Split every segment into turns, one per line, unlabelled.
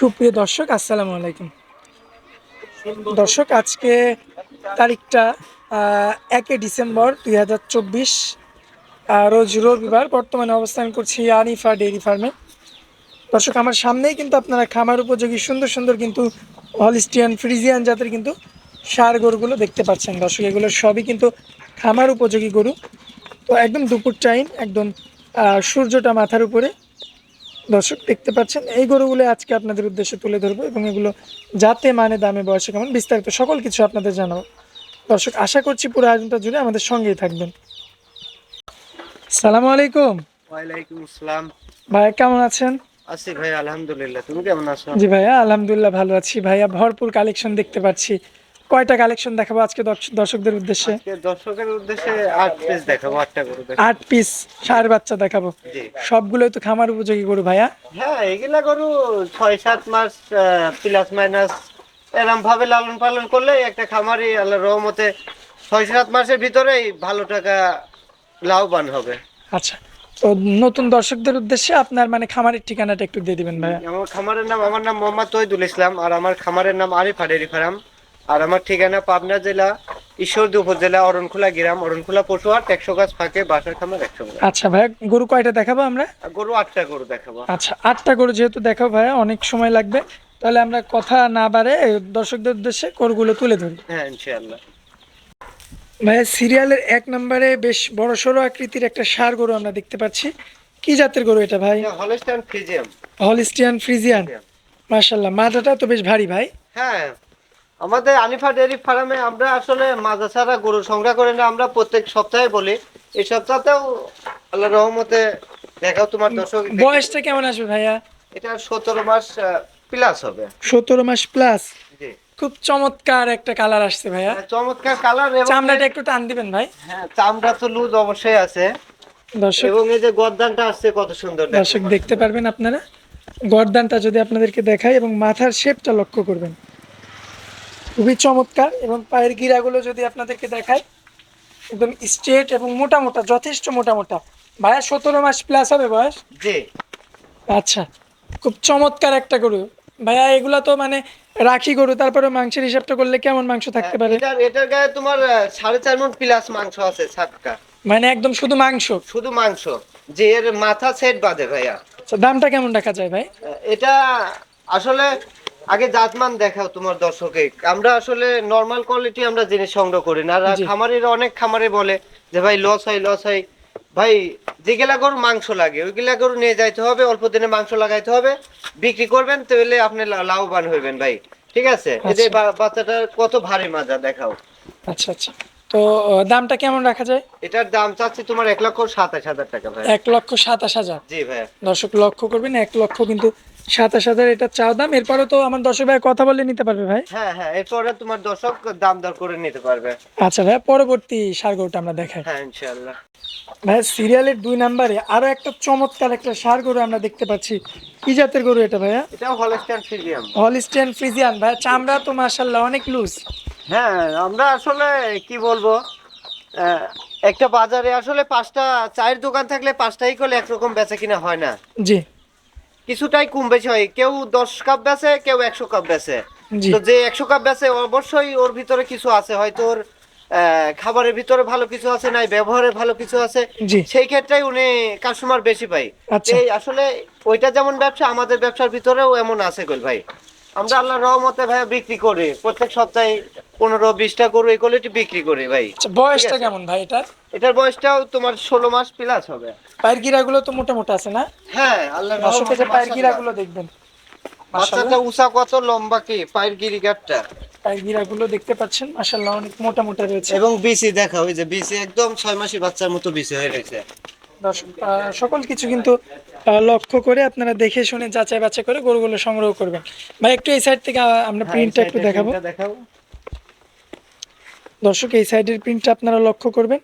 সুপ্রিয় দর্শক, আসসালামু আলাইকুম। দর্শক, আজকে তারিখটা একে ডিসেম্বর দুই হাজার চব্বিশ রোজ রবিবার। বর্তমানে অবস্থান করছি আনিফা ডেইরি ফার্মে। দর্শক, আমার সামনেই কিন্তু আপনারা খামার উপযোগী, সুন্দর সুন্দর কিন্তু হলিস্টিয়ান, ফ্রিজিয়ান জাতের কিন্তু সার গরুগুলো দেখতে পাচ্ছেন। দর্শক, এগুলো সবই কিন্তু খামার উপযোগী গরু। তো একদম দুপুর টাইম একদম সূর্যটা মাথার উপরে। দর্শক দেখতে পাচ্ছেন এই গরুগুলো আজকে আপনাদের উদ্দেশ্যে তুলে ধরবো এবং এগুলো যাতে মানে দামে বয়সে কেমন বিস্তারিত সকল কিছু আপনাদের জানাব। দর্শক আশা করছি পুরো আয়োজনটা জুড়ে আমাদের সঙ্গেই থাকবেন। সালাম আলাইকুম।
ওয়ালাইকুম আসসালাম।
ভাই কেমন আছেন?
আছি ভাই আলহামদুলিল্লাহ। তুমি কেমন আছো?
জি ভাইয়া আলহামদুলিল্লাহ ভালো আছি। ভাইয়া ভরপুর কালেকশন দেখতে পাচ্ছি। কয়টা কালেকশন দেখাবো আজকে দর্শ- দর্শকদের উদ্দেশ্যে?
দর্শকের উদ্দেশ্যে আট পিস দেখাবো আটটা দেখাবো।
আট পিস ষাঁড় বাচ্চা দেখাবো। সবগুলোই তো খামার উপযোগী গরু ভাইয়া?
হ্যাঁ এগুলা গরু ছয় সাত মাস প্লাস মাইনাস এরম ভাবে লালন পালন করলে একটা খামারি আল্লাহ রহমতে ছয় সাত মাসের ভিতরেই ভালো টাকা লাভবান হবে।
আচ্ছা তো নতুন দর্শকদের উদ্দেশ্যে আপনার মানে খামারের ঠিকানাটা একটু দিয়ে দিবেন ভাইয়া।
আমার খামারের নাম আমার নাম মোহাম্মদ তৈদুল ইসলাম আর আমার খামারের নাম আরিফ হাডেরি ফার্ম। আর আমার ঠিকানা পাবনা জেলা ঈশ্বরদী উপজেলা অরণখোলা গ্রাম অরণখোলা পশুহাট একশো গাছ ফাঁকে বাসার খামার একশো
আচ্ছা ভাইয়া গরু কয়টা দেখাবো আমরা?
গরু আটটা গরু দেখাবো।
আচ্ছা আটটা গরু যেহেতু দেখাবো ভাইয়া অনেক সময় লাগবে। তাহলে আমরা কথা না বাড়ে দর্শকদের উদ্দেশ্যে গরুগুলো তুলে ধরি।
হ্যাঁ ইনশাআল্লাহ।
ভাইয়া সিরিয়ালের এক নম্বরে বেশ বড় সড়ো আকৃতির একটা সার গরু আমরা দেখতে পাচ্ছি। কি জাতের গরু এটা ভাই?
Holstein Friesian.
Holstein Friesian. মাশাল্লাহ মাথাটা তো বেশ ভারী ভাই।
হ্যাঁ আমাদের আনিফা ডেয়ারি ফার্মে আমরা আসলে মাজা ছাড়া গরু সংগ্রহ করে না আমরা প্রত্যেক সপ্তাহে বলি। এই সপ্তাহতেও আল্লাহ রহমতে দেখাও তোমার দর্শক
বয়সটা কেমন আসবে ভাইয়া?
এটা সতেরো মাস প্লাস হবে।
সতেরো মাস প্লাস খুব চমৎকার একটা কালার আসছে ভাইয়া।
হ্যাঁ, চমৎকার কালার এবং
চামড়াটা একটু টান দিবেন ভাই।
হ্যাঁ চামড়া তো লুজ অবশ্যই আছে।
দর্শক
এবং এই যে গদ্দানটা আসছে কত সুন্দর
দর্শক দেখতে পারবেন আপনারা। গর্দানটা যদি আপনাদেরকে দেখাই এবং মাথার শেপটা লক্ষ্য করবেন। খুবই চমৎকার এবং পায়ের গিরাগুলো যদি আপনাদেরকে দেখায় একদম স্ট্রেট এবং মোটা মোটা যথেষ্ট মোটা মোটা। ভাইয়া সতেরো মাস প্লাস হবে বয়স?
জি।
আচ্ছা খুব চমৎকার একটা গরু। ভাইয়া এগুলো তো মানে রাখি গরু তারপরে মাংসের হিসাবটা করলে কেমন মাংস থাকতে পারে?
এটার এটার গায়ে তোমার সাড়ে চার মন প্লাস মাংস আছে সাতটা।
মানে একদম শুধু মাংস?
শুধু মাংস। যে এর মাথা সেট বাঁধে ভাইয়া।
আচ্ছা, দামটা কেমন রাখা যায় ভাই?
এটা আসলে আগে জাতমান দেখাও তোমার দর্শকে। আমরা আসলে নর্মাল কোয়ালিটি আমরা জিনিস সংগ্রহ করি না। আর খামারের অনেক খামারে বলে যে ভাই লস হয় লস হয়। ভাই যেগুলা গরু মাংস লাগে ওইগুলা গরু নিয়ে যাইতে হবে অল্প দিনে মাংস লাগাইতে হবে বিক্রি করবেন তাহলে আপনি লাভবান হইবেন ভাই। ঠিক আছে? এই যে
আচ্ছা।
বাচ্চাটার কত ভারী মাজা দেখাও।
আচ্ছা আচ্ছা। তো দামটা কেমন রাখা যায়?
এটার দাম চাচ্ছি তোমার এক লক্ষ সাতাশ হাজার টাকা ভাই।
এক লক্ষ সাতাশ হাজার?
জি ভাই
দর্শক লক্ষ্য করবেন এক লক্ষ কিন্তু সাতাশ হাজার এটা চাও দাম। এরপরে তো আমার দর্শক ভাই কথা বলে নিতে পারবে ভাই।
হ্যাঁ হ্যাঁ এরপরে তোমার দর্শক দাম দর করে নিতে পারবে।
আচ্ছা ভাই পরবর্তী সার গরুটা আমরা দেখাই।
হ্যাঁ ইনশাআল্লাহ।
ভাই সিরিয়ালের দুই নাম্বারে আরও একটা চমৎকার একটা সার গরু আমরা দেখতে পাচ্ছি। কি জাতের গরু এটা ভাইয়া?
এটাও হলস্টাইন ফিজিয়াম
হলিস্টিয়ান ফ্রিজিয়ান। ভাইয়া চামড়া তো মাশাল্লাহ অনেক লুজ
হ্যাঁ আমরা আসলে কি বলব একটা বাজারে আসলে পাঁচটা চায়ের দোকান থাকলে পাঁচটাই করলে একরকম বেচা কিনা হয় না।
জি।
কিছুটাই কম বেশি হয়। কেউ দশ কাপ বেছে কেউ একশো কাপ
বেছে।
তো যে একশো কাপ বেছে অবশ্যই ওর ভিতরে কিছু আছে। হয়তো ওর আহ, খাবারের ভিতরে ভালো কিছু আছে নাই ব্যবহারে ভালো কিছু আছে। সেই ক্ষেত্রে উনি কাস্টমার বেশি পাই
আচ্ছা।
এই আসলে ওইটা যেমন ব্যবসা আমাদের ব্যবসার ভিতরেও এমন আছে গোল ভাই। আমরা আল্লাহ রহমতে ভাই বিক্রি করি। প্রত্যেক সপ্তাহে পনেরো বিশটা গরু এই কোয়ালিটি বিক্রি করি ভাই।
আচ্ছা বয়সটা কেমন ভাই এটার?
এটার বয়সটাও তোমার ষোলো মাস প্লাস হবে।
পায়ের গিরাগুলো তো মোটা মোটা আছে না?
হ্যাঁ আল্লাহ
দর্শকের যে পায়ের গিরাগুলো দেখবেন।
বাচ্চাটা উঁচা কত লম্বা কি? পায়ের গিরিগাটটা
পায়ের গিরাগুলো দেখতে পাচ্ছেন মাশাল্লাহ অনেক মোটা মোটা রয়েছে।
এবং বিসি দেখা ওই যে বিসি একদম ছয় মাসের বাচ্চার মতো বিসি হয়ে রয়েছে।
দর্শক সকল কিছু কিন্তু লক্ষ্য করে আপনারা দেখে শুনে যাচাই বাছাই করে গরুগুলো সংগ্রহ করবেন। ভাই একটু এই সাইড থেকে আমরা
হ্যাঁ,
প্রিন্টটা একটু দেখাবো। দর্শক এই সাইডের প্রিন্টটা আপনারা লক্ষ্য করবেন।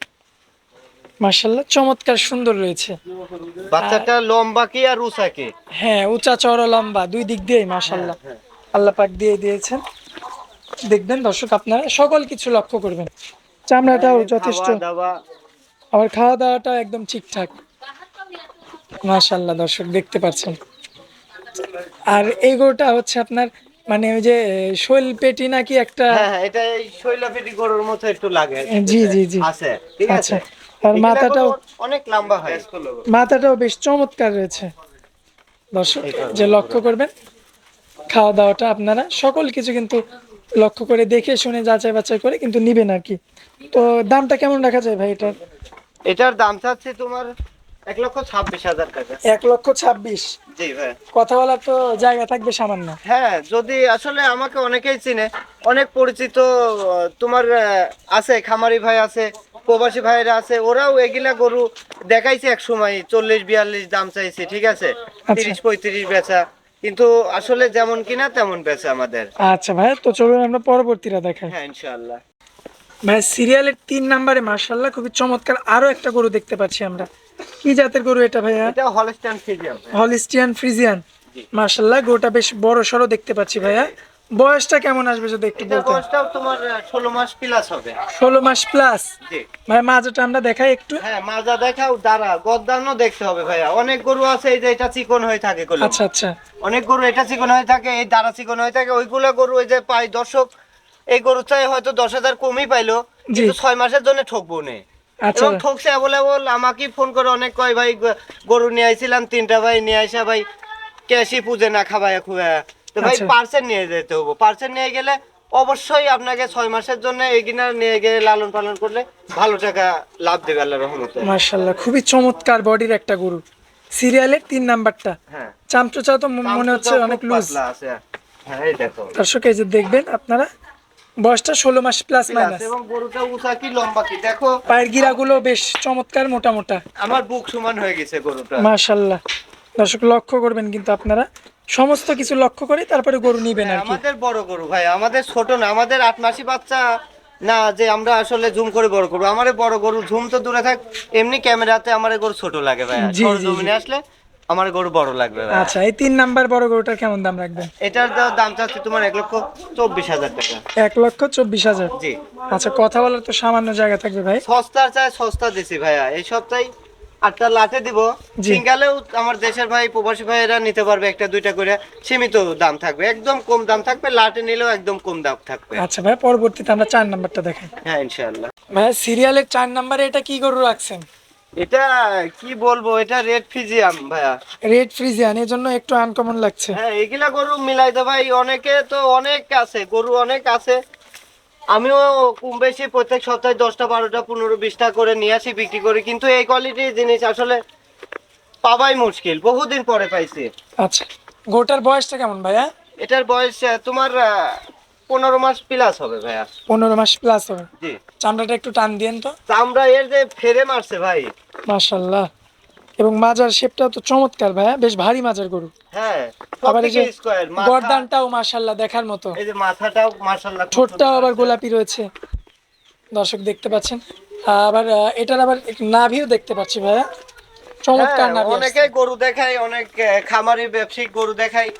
মাশাল্লাহ চমৎকার সুন্দর রয়েছে।
বাচ্চাটা লম্বা কি আর উঁচা কি?
হ্যাঁ উঁচা চড়া লম্বা দুই দিক দিয়েই মাশাল্লাহ
হ্যাঁ।
আল্লাহ পাক দিয়ে দিয়েছেন। দেখবেন দর্শক আপনারা সকল কিছু লক্ষ্য করবেন। চামড়াটাও যথেষ্ট। আবার খাওয়া দাওয়াটা একদম ঠিকঠাক। মাশাল্লাহ দর্শক দেখতে পাচ্ছেন। আর এই গরুটা হচ্ছে আপনার মানে ওই যে শৈল পেটি নাকি একটা
হ্যাঁ হ্যাঁ এটা শৈলাপেটি গরুর মতো একটু লাগে।
জি, জি, জি।
আছে ঠিক আছে?
আচ্ছা। আর মাথাটাও-
অনেক লম্বা হয়।
মাথাটাও বেশ চমৎকার রয়েছে। দর্শক যে লক্ষ্য করবেন খাওয়া দাওয়াটা আপনারা সকল কিছু কিন্তু লক্ষ্য করে দেখে শুনে যাচাই বাছাই করে কিন্তু নিবেন আর কি। তো দামটা কেমন রাখা যায় ভাই এটার?
এটার দাম চাচ্ছে তোমার এক লক্ষ ছাব্বিশ হাজার টাকা।
এক লক্ষ ছাব্বিশ?
জি ভাই
কথা বলার তো জায়গা থাকবে সামান্য।
হ্যাঁ যদি আসলে আমাকে অনেকেই চিনে অনেক পরিচিত তোমার আছে খামারি ভাই আছে প্রবাসী ভাইরা আছে ওরাও এগুলা গরু দেখাইছে এক সময় চল্লিশ বিয়াল্লিশ দাম চাইছে ঠিক আছে? তিরিশ পঁয়ত্রিশ বেচা। কিন্তু আসলে যেমন কিনা তেমন বেচা আমাদের।
আচ্ছা ভাই তো চলুন আমরা পরবর্তীটা দেখাই।
হ্যাঁ ইনশাআল্লাহ।
ভাই সিরিয়ালের তিন নাম্বারে মার্শাল্লাহ খুবই চমৎকার। আরও একটা গরু দেখতে পাচ্ছি আমরা। কি জাতের গরু এটা ভাইয়া?
এটা হলস্টাইন ফিজিয়াম
হলিস্টিয়ান ফ্রিজিয়ান মার্শাল্লাহ গরুটা বেশ বড় সড়ো দেখতে পাচ্ছি ভাইয়া। বয়সটা কেমন আসবে যদি একটু
এটা
বলতেন?
বয়সটাও তোমার ষোলো মাস প্লাস হবে।
ষোলো মাস প্লাস
জি।
ভাই মাঝটা আমরা দেখাই একটু।
হ্যাঁ মাজা দেখাও দাঁড়া গদ্দানও দেখতে হবে ভাইয়া। অনেক গরু আছে এই যে এটা চিকন হয়ে থাকে।
আচ্ছা আচ্ছা।
অনেক গরু এটা চিকন হয়ে থাকে এই দাঁড়া চিকন হয়ে থাকে ওইগুলো গরু ওই যে পাই দর্শক এই গরু চাই হয়তো দশ হাজার কমই পাইলো কিন্তু ছয় মাসের জন্য ঠকবো নে।
আচ্ছা।
এবং ঠকছে অ্যাভেলেবল আমাকে ফোন করে অনেক কয় ভাই গরু নিয়ে আইছিলাম তিনটা ভাই নিয়ে আইসা ভাই ক্যাশই পুজে না খাবাই খুয়া তো ভাই
আচ্ছা।
পার্সেল নিয়ে যেতে হব। পার্সেল নিয়ে গেলে অবশ্যই আপনাকে ছয় মাসের জন্য এগিনা নিয়ে গিয়ে লালন পালন করলে ভালো টাকা লাভ দেবে আল্লাহ রহমতে।
মার্শাল্লাহ খুবই চমৎকার বডির একটা গরু। সিরিয়ালের তিন নাম্বারটা।
হ্যাঁ।
চামচোচা তো মনে হচ্ছে অনেক লুজ
আছে। হ্যাঁ এই দেখো।
দর্শক এই যে দেখবেন আপনারা বয়সটা ষোলো মাস প্লাস মাইনাস
এবং গরুটা উঁচা কি লম্বা কি? দেখো
পায়ের গিরাগুলো বেশ চমৎকার মোটা মোটা।
আমার বুক সমান হয়ে গেছে গরুটা।
মার্শাল্লাহ দর্শক লক্ষ্য করবেন কিন্তু আপনারা। সমস্ত কিছু লক্ষ্য করে তারপরে গরু নিবেন আর কি।
আমাদের বড় গরু ভাই আমাদের ছোট না আমাদের আট মাসি বাচ্চা না যে আমরা আসলে জুম করে বড় করব। আমার বড় গরু ঝুম তো দূরে থাক এমনি ক্যামেরাতে আমার গরু ছোট লাগে ভাই। জমিনে আসলে আমার গরু বড় লাগবে
আচ্ছা এই তিন নাম্বার বড় গরুটার কেমন দাম রাখবেন?
এটার দাম চাচ্ছি তোমার এক লক্ষ চব্বিশ হাজার টাকা।
এক লক্ষ চব্বিশ হাজার?
জি।
আচ্ছা কথা বলার তো সামান্য জায়গা থাকবে ভাই।
সস্তা চাই সস্তা দিছি ভাইয়া। এই সপ্তাহে আটটা লাটে দিব। সিঙ্গালেও আমার দেশের ভাই প্রবাসী ভাইয়েরা নিতে পারবে একটা দুইটা করে সীমিত দাম থাকবে। একদম কম দাম থাকবে লাটে নিলেও একদম কম দাম থাকবে।
আচ্ছা ভাই পরবর্তীতে আমরা চার নাম্বারটা দেখাই।
হ্যাঁ ইনশাআল্লাহ।
ভাই সিরিয়ালের চার নাম্বারে এটা কি গরু রাখছেন?
এটা কি বলব এটা রেড ফিজিয়াম ভাইয়া।
রেড ফ্রিজিয়ান এর জন্য একটু আনকমন লাগছে।
হ্যাঁ এগুলা গরু মিলাইতে ভাই অনেকে তো অনেক আছে গরু অনেক আছে। আমিও কম বেশি প্রত্যেক সপ্তাহে দশটা বারোটা পনেরো বিশটা করে নিয়ে আসি বিক্রি করি কিন্তু এই কোয়ালিটির জিনিস আসলে পাওয়াই মুশকিল বহুদিন পরে পাইছি।
আচ্ছা গরুটার বয়সটা কেমন ভাইয়া?
এটার বয়স তোমার পনেরো মাস প্লাস হবে ভাইয়া।
পনেরো মাস প্লাস হবে।
জি।
চামড়াটা একটু টান দিয়েন তো।
চামড়া এর যে ফেরে মারছে ভাই।
মাশাল্লাহ। এবং মাজার শেপটাও তো চমৎকার ভাইয়া বেশ ভারী মাজার গরু।
হ্যাঁ
আবার এই যে গরদানটাও মাশাল্লাহ দেখার মতো।
এই যে মাথাটাও মাশাআল্লাহ
ঠোঁটটাও আবার গোলাপি রয়েছে। দর্শক দেখতে পাচ্ছেন। আবার এটার আবার নাভিও দেখতে পাচ্ছি ভাইয়া। চমৎকার
হ্যাঁ,
নাভি
অনেকে গরু দেখায় অনেক খামারি ব্যবসায়িক গরু দেখায়।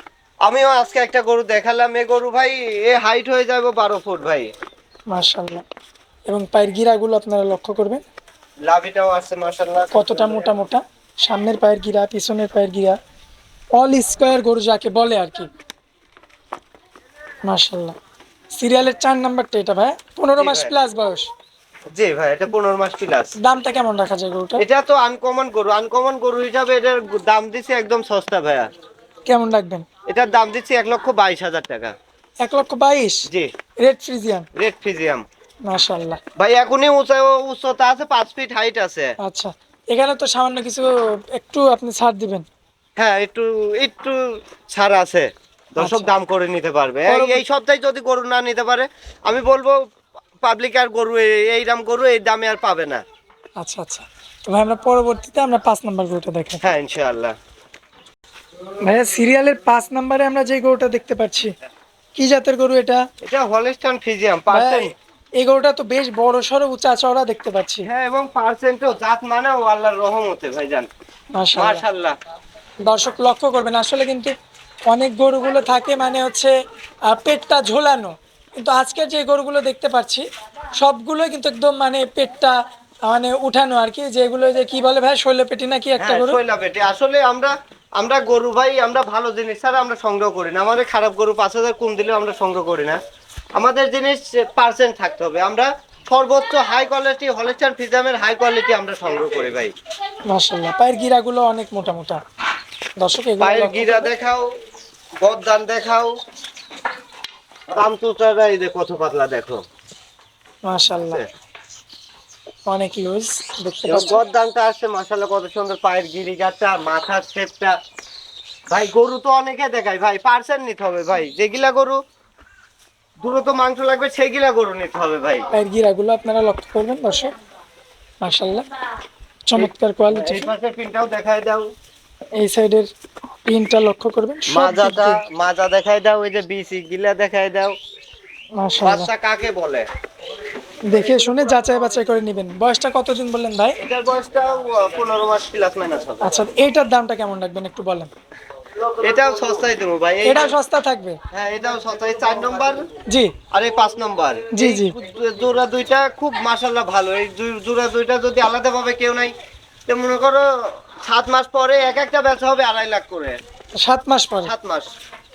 আমিও আজকে একটা গরু দেখালাম। এ গরু ভাই এ হাইট হয়ে যাবে বারো ফুট ভাই।
মাশাল্লাহ এবং পায়ের গিরাগুলো আপনারা লক্ষ্য করবেন।
লাভিটাও আছে মাশাল্লাহ
কতটা মোটা মোটা। সামনের পায়ের গিরা পিছনের পায়ের গিরা। অল স্কোয়ার গরু যাকে বলে আর কি। মাশাল্লাহ সিরিয়ালের চার নাম্বারটা এটা ভাই। পনেরো মাস প্লাস বয়স।
জি ভাই এটা পনেরো মাস প্লাস
দামটা কেমন রাখা যায় গরুটা
এটা তো আনকমন গরু। আনকমন গরু হিসাবে এটার দাম দিছে একদম সস্তা ভাইয়া।
কেমন রাখবেন
এটার দাম দিচ্ছি এক লক্ষ বাইশ হাজার টাকা।
এক লক্ষ বাইশ?
জি।
রেড ফ্রিজিয়ান
রেড ফিজিয়াম
মাশাল্লাহ
ভাই এখনই উঁচা উচ্চতা আছে পাঁচ ফিট হাইট আছে।
আচ্ছা। এখানে তো সামান্য কিছু একটু আপনি ছাড় দিবেন।
হ্যাঁ একটু একটু ছাড় আছে। দর্শক
আচ্ছা।
দাম করে নিতে পারবে। এই- সপ্তাহে যদি গরু না নিতে পারে আমি বলব পাবলিক আর গরু এই- দাম গরু এই দামে আর পাবে না।
আচ্ছা আচ্ছা। তো ভাই আমরা পরবর্তীতে আমরা পাঁচ নাম্বার গরুটা দেখাই।
হ্যাঁ ইনশাআল্লাহ।
ভাইয়া সিরিয়ালের পাঁচ নাম্বারে আমরা যে গরুটা দেখতে পাচ্ছি কি জাতের গরু এটা?
এটা হলিস্টন ফিজিয়াম পার্সেন্ট
এই গরুটা তো বেশ বড় সড়ো উঁচা চওড়া দেখতে পাচ্ছি।
হ্যাঁ এবং পার্সেন্টও জাত মানেও আল্লাহর রহমতে ভাইজান।
মাশাআল্লাহ। দর্শক লক্ষ্য করবেন আসলে কিন্তু অনেক গরুগুলো থাকে মানে হচ্ছে পেটটা ঝোলানো। কিন্তু আজকের যে গরুগুলো দেখতে পাচ্ছি সবগুলো কিন্তু একদম মানে পেটটা মানে উঠানো আর কি যেগুলো যে কি বলে ভাই শৈলপেটি নাকি একটা
হ্যাঁ
গরু?
শৈলা পেটে আসলে আমরা আমরা গরু ভাই আমরা ভালো জিনিস ছাড়া আমরা সংগ্রহ করি না। আমাদের খারাপ গরু পাঁচ হাজার কম দিলেও আমরা সংগ্রহ করি না। আমাদের জিনিস পার্সেন্ট থাকতে হবে। আমরা সর্বোচ্চ হাই কোয়ালিটি হলিস্টার ফিজামের হাই কোয়ালিটি আমরা সংগ্রহ করি ভাই।
মাশাল্লাহ পায়ের গিরাগুলো অনেক মোটা মোটা দর্শক এগুলো
পায়ের গিরা দেখাও গদ্দান দেখাও। দামচুটারা এই যে কত পাতলা দেখো।
মাশাল্লাহ অনেক ইউজ দেখতে
গদ্দানটা আসছে মাসাল্লাহ কত সুন্দর পায়ের গিরি গিরিগাটা মাথার শেপটা ভাই গরু তো অনেকে দেখায় ভাই পার্সেন্ট নিতে হবে ভাই যেগুলা গরু দ্রুত মাংস লাগবে সেগুলা গরু নিতে হবে ভাই।
পায়ের গিরাগুলো আপনারা লক্ষ্য করবেন দর্শক মাশাল্লাহ চমৎকার কোয়ালিটি
এই পাশের পিনটাও দেখায় দাও।
এই সাইডের পিনটা লক্ষ্য করবেন
মাজাটা মাজা দেখায় দাও ওই যে বিসি গিলা দেখায় দাও।
মাশাল্লাহ
বাচ্চা কাকে বলে?
দেখে শুনে যাচাই বাছাই করে নেবেন। বয়সটা কতদিন বললেন ভাই?
এটার বয়সটা পনেরো মাস প্লাস মাইনাস হবে।
আচ্ছা এইটার দামটা কেমন রাখবেন একটু বলেন?
এটাও সস্তায় দেবো ভাই।
এটা সস্তা থাকবে?
হ্যাঁ এটাও সস্তায়। চার নম্বর
জি।
আর এই পাঁচ নম্বর।
জি, জি।
জোড়া দুইটা খুব মাসাল্লাহ ভালো। এই জোড়া দুইটা যদি আলাদা ভাবে কেউ নাই তো মনে করো সাত মাস পরে এক একটা ব্যবসা হবে আড়াই লাখ করে।
সাত মাস পরে?
সাত মাস।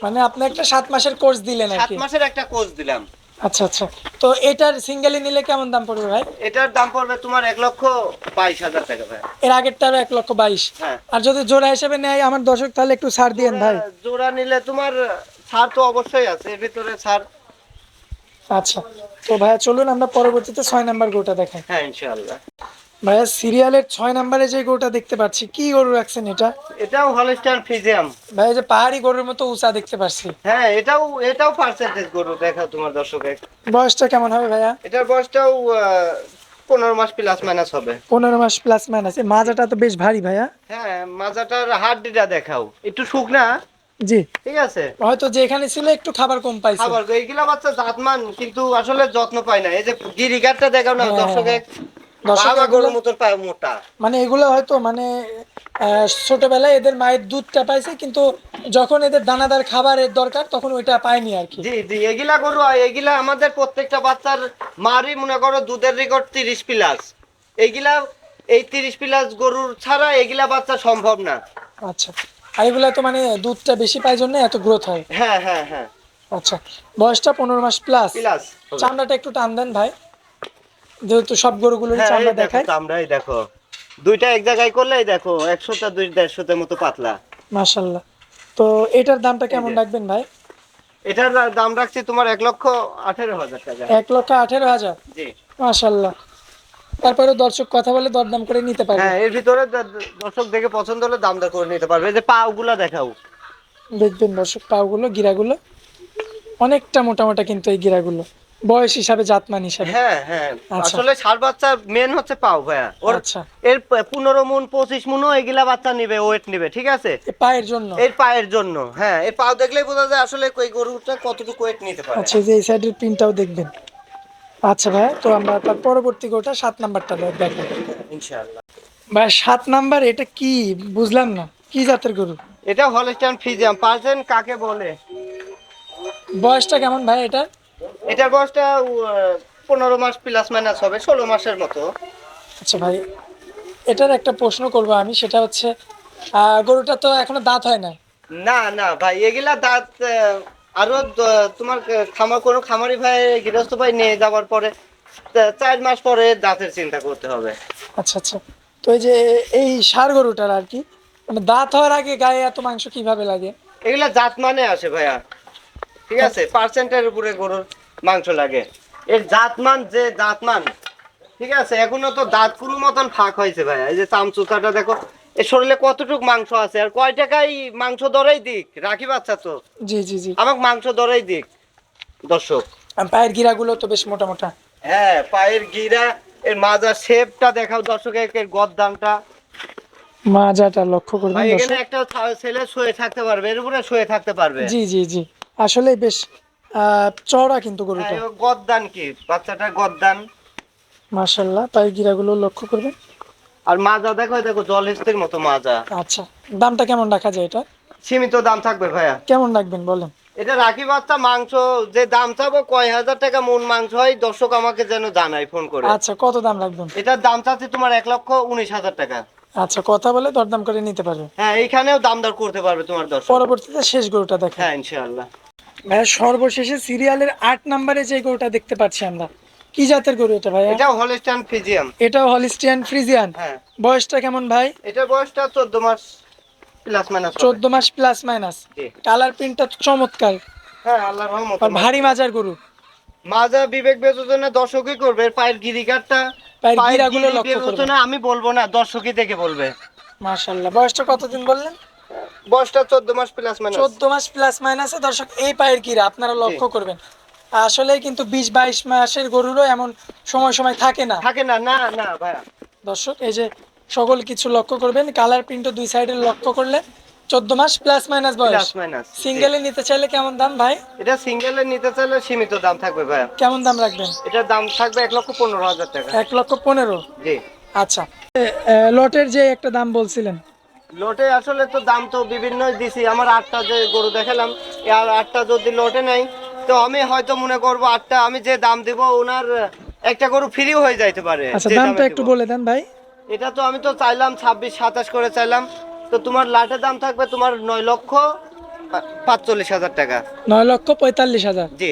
মানে আপনি একটা সাত মাসের কোর্স দিলেন
সাত মাসের একটা কোর্স দিলাম।
আচ্ছা আচ্ছা। তো এটার সিঙ্গেলি নিলে কেমন দাম পড়বে ভাই?
এটার দাম পড়বে তোমার এক লক্ষ বাইশ হাজার টাকা ভাই।
এর আগেরটারও এক লক্ষ বাইশ।
হ্যাঁ।
আর যদি জোড়া হিসেবে নেয় আমার দর্শক তাহলে একটু ছাড় দিয়েন ভাই।
জোড়া- জোড়া নিলে তোমার ছাড় তো অবশ্যই আছে এর ভিতরে ছাড়।
আচ্ছা। তো ভাইয়া চলুন আমরা পরবর্তীতে ছয় নাম্বার গোটা দেখাই।
হ্যাঁ ইনশাআল্লাহ।
ভাইয়া সিরিয়ালের ছয় নাম্বারে যে গরুটা দেখতে পাচ্ছি কি গরু রাখছেন এটা?
এটাও হলিস্টার ফিজিয়াম।
ভাইয়া যে পাহাড়ি গরুর মতো উঁচা দেখতে পাচ্ছি।
হ্যাঁ এটাও এটাও পার্সেন্টেজ গরু দেখাও তোমার দর্শকের।
বয়সটা কেমন হবে ভাইয়া?
এটার বয়সটাও পনেরো মাস প্লাস মাইনাস হবে।
পনেরো মাস প্লাস মাইনাস মাজাটা তো বেশ ভারী ভাইয়া।
হ্যাঁ মাজাটার হাড্ডিটা দেখাও। একটু শুকনা
জি।
ঠিক আছে।
হয়তো যেখানে ছিল একটু খাবার কম পাইছে।
খাবার এইগুলা বাচ্চা জাতমান কিন্তু আসলে যত্ন পায় না। এই যে গিরিগারটা দেখাও না
হ্যাঁ,
দর্শকে।
এগুলো-
মোটা।
মানে এগুলো হয়তো মানে ছোটবেলায় এদের মায়ের দুধটা পাইছে কিন্তু যখন এদের দানাদার খাবারের দরকার তখন ওইটা পায়নি আর কি।
জি জি এগুলা গরু এগুলা আমাদের প্রত্যেকটা বাচ্চার মারই মনে করো দুধের রেকর্ড তিরিশ প্লাস এইগুলা এই তিরিশ প্লাস গরুর ছাড়া এগুলা বাচ্চা সম্ভব না।
আচ্ছা আর এগুলা তো মানে দুধটা বেশি পায় জন্য এত গ্রোথ হয়।
হ্যাঁ হ্যাঁ হ্যাঁ।
আচ্ছা বয়সটা পনেরো মাস প্লাস
প্লাস
চামড়াটা একটু টান দেন ভাই। যেহেতু সব গরুগুলোর
হ্যাঁ
চামড়া দেখায়।
চামড়াই দেখো। দুইটা এক জায়গায় করলে এই দেখো একশোটা দুই দেড়শোটার মতো পাতলা।
মাশাল্লাহ। তো এটার দামটা কেমন রাখবেন ভাই?
এটার দাম রাখছি তোমার এক লক্ষ আঠেরো হাজার টাকা।
এক লক্ষ আঠেরো হাজার?
জি।
মাশাল্লাহ। তারপরে দর্শক কথা বলে দরদাম করে নিতে পারবে।
হ্যাঁ এর ভিতরে দর্শক দেখে পছন্দ হলে দাম দর করে নিতে পারবে। যে পা গুলা দেখাও।
দেখবেন দর্শক পাগুলো গিরাগুলো। অনেকটা মোটা মোটা কিন্তু এই গিরাগুলো। বয়স হিসাবে জাতমান হিসাবে।
হ্যাঁ হ্যাঁ।
আচ্ছা।
আসলে ষাট বাচ্চা মেন হচ্ছে পাও ভাইয়া ওর
আচ্ছা।
এর পনেরো মন পঁচিশ মনও এগুলা বাচ্চা নিবে ওয়েট নিবে ঠিক আছে?
পায়ের জন্য?
এর পায়ের জন্য হ্যাঁ। এর পাও দেখলেই বোঝা যায় আসলে ওই গরুটা কতটুকু ওয়েট নিতে পারে।
আচ্ছা যে এই সাইডের প্রিন্টটাও দেখবেন। আচ্ছা ভাই তো আমরা তার পরবর্তী গোটা সাত নাম্বারটা দেখেন
ইনশাআল্লাহ।
ভাই সাত নাম্বার এটা কি? বুঝলাম না। কি জাতের গরু?
এটা হলস্টাইন ফিজিয়াম পার্সেন্ট কাকে বলে?
বয়সটা কেমন ভাই এটা?
এটার বয়সটা পনেরো মাস প্লাস মাইনাস হবে ষোলো মাসের মতো।
আচ্ছা ভাই এটার একটা প্রশ্ন করব আমি সেটা হচ্ছে গরুটা তো এখনও দাঁত হয় না
না না ভাই এগুলা দাঁত আরও তোমার খামার কোনো খামারি ভাই গৃহস্থ ভাই নিয়ে যাওয়ার পরে চার মাস পরে দাঁতের চিন্তা করতে হবে।
আচ্ছা আচ্ছা। তো এই যে এই সার গরুটার আর কি মানে দাঁত হওয়ার আগে গায়ে এত মাংস কীভাবে লাগে?
এগুলা জাত মানে আসে ভাইয়া। ঠিক আছে পার্সেন্টের উপরে গরুর। মাংস লাগে। এর জাতমান যে জাতমান ঠিক আছে? এখনও তো দাঁত কোনো মতন ফাঁক হয়েছে ভাইয়া। এই যে চামচুতাটা দেখো এর শরীরে কতটুক মাংস আছে? আর কয় টাকায় মাংস দরেই দিক? রাখি বাচ্চা তো।
জি জি জি।
আমাকে মাংস দরেই দিক। দর্শক।
পায়ের গিরাগুলো তো বেশ মোটা মোটা
হ্যাঁ পায়ের গিরা এর মাজার শেপটা দেখাও দর্শক এর গদ্দানটা
মাজাটা লক্ষ্য করবেন
ভাই এখানে একটা ছেলে শুয়ে থাকতে পারবে এর উপরে শুয়ে থাকতে পারবে।
জি জি জি। আসলে বেশ আহ, চওড়া কিন্তু গরুটা।
হ্যাঁ, গদ্দান কি? বাচ্চাটা গদ্দান।
গিরাগুলো লক্ষ্য করবেন।
আর মাজা দেখো দেখো জল হিস্তির মতো মাজা।
আচ্ছা দামটা কেমন রাখা যায় এটা?
সীমিত দাম থাকবে ভাইয়া।
কেমন রাখবেন বলেন।
এটা রাখি বাচ্চা মাংস যে দাম চাবো কয় হাজার টাকা মন মাংস হয় দর্শক আমাকে যেন জানাই ফোন করে।
আচ্ছা কত দাম রাখবেন?
এটার দাম চাচ্ছি তোমার এক লক্ষ উনিশ হাজার টাকা।
আচ্ছা কথা বলে দরদাম করে নিতে পারবে।
হ্যাঁ এইখানেও দাম দর করতে পারবে তোমার দর্শক।
পরবর্তীতে শেষ গরুটা দেখেন।
হ্যাঁ ইনশাআল্লাহ।
ভাইয়া সর্বশেষে সিরিয়ালের আট নম্বরে যে গরুটা দেখতে পাচ্ছি আমরা। কি জাতের গরু এটা ভাইয়া?
এটাও হলিস্টান ফিজিয়াম
এটাও হলিস্টিয়ান ফ্রিজিয়ান
হ্যাঁ।
বয়সটা কেমন ভাই?
এটার বয়সটা চোদ্দ মাস প্লাস মাইনাস
চোদ্দ মাস প্লাস মাইনাস। কালার প্রিন্টটা চমৎকার।
হ্যাঁ আল্লাহর রহমত
আর ভারী মাজার গরু।
মাজা বিবেক বিবেচনা দর্শকই করবে পায়ের গিরিকারটা
পায়ের গিরাগুলো লক্ষ্য করবে।
আমি বলব না দর্শকই দেখে বলবে।
মাশাল্লাহ বয়সটা কতদিন বললেন?
বয়সটা চোদ্দ মাস প্লাস মাইনাস
চোদ্দ মাস প্লাস মাইনাসে দর্শক এই পায়ের গিরা আপনারা লক্ষ্য করবেন। আসলে কিন্তু মাসের গরুরও এমন সময় সময় থাকে না।
থাকে না না না ভাইয়া।
দর্শক এই যে সকল কিছু লক্ষ্য করবেন কালার প্রিন্টও দুই সাইডে লক্ষ্য করলে চোদ্দ মাস প্লাস মাইনাস বয়স।
প্লাস মাইনাস
সিঙ্গেলে নিতে চাইলে কেমন দাম ভাই?
এটা সিঙ্গেলে নিতে চাইলে সীমিত দাম থাকবে ভাইয়া।
কেমন দাম রাখবেন?
এটার দাম থাকবে এক লক্ষ পনেরো হাজার টাকা।
এক লক্ষ পনেরো?
জি।
আচ্ছা। লটের যে একটা দাম বলছিলেন
লটে আসলে তো দাম তো বিভিন্ন দিছি। আমার আটটা যে গরু দেখালাম আর আটটা যদি লটে নেই তো আমি হয়তো মনে করব আটটা আমি যে দাম দিব ওনার একটা গরু ফ্রিও হয়ে যাইতে পারে
আচ্ছা দামটা একটু বলে দেন ভাই।
এটা তো আমি তো চাইলাম ছাব্বিশ সাতাশ করে চাইলাম। তো তোমার লাটের দাম থাকবে তোমার নয় লক্ষ পাঁচচল্লিশ হাজার টাকা।
নয় লক্ষ পঁয়তাল্লিশ হাজার।
জি।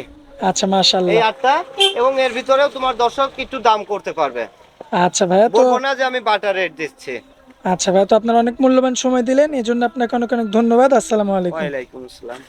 আচ্ছা মাশাল্লাহ
এই আটটা এবং এর ভিতরেও তোমার দর্শক একটু দাম করতে পারবে।
আচ্ছা ভাইয়া তো
বলব না যে আমি বাটার রেট দিচ্ছি।
আচ্ছা ভাই, তো আপনার অনেক মূল্যবান সময় দিলেন এই জন্য আপনাকে অনেক অনেক ধন্যবাদ। আসসালামু আলাইকুম।
ওয়ালাইকুম আসসালাম।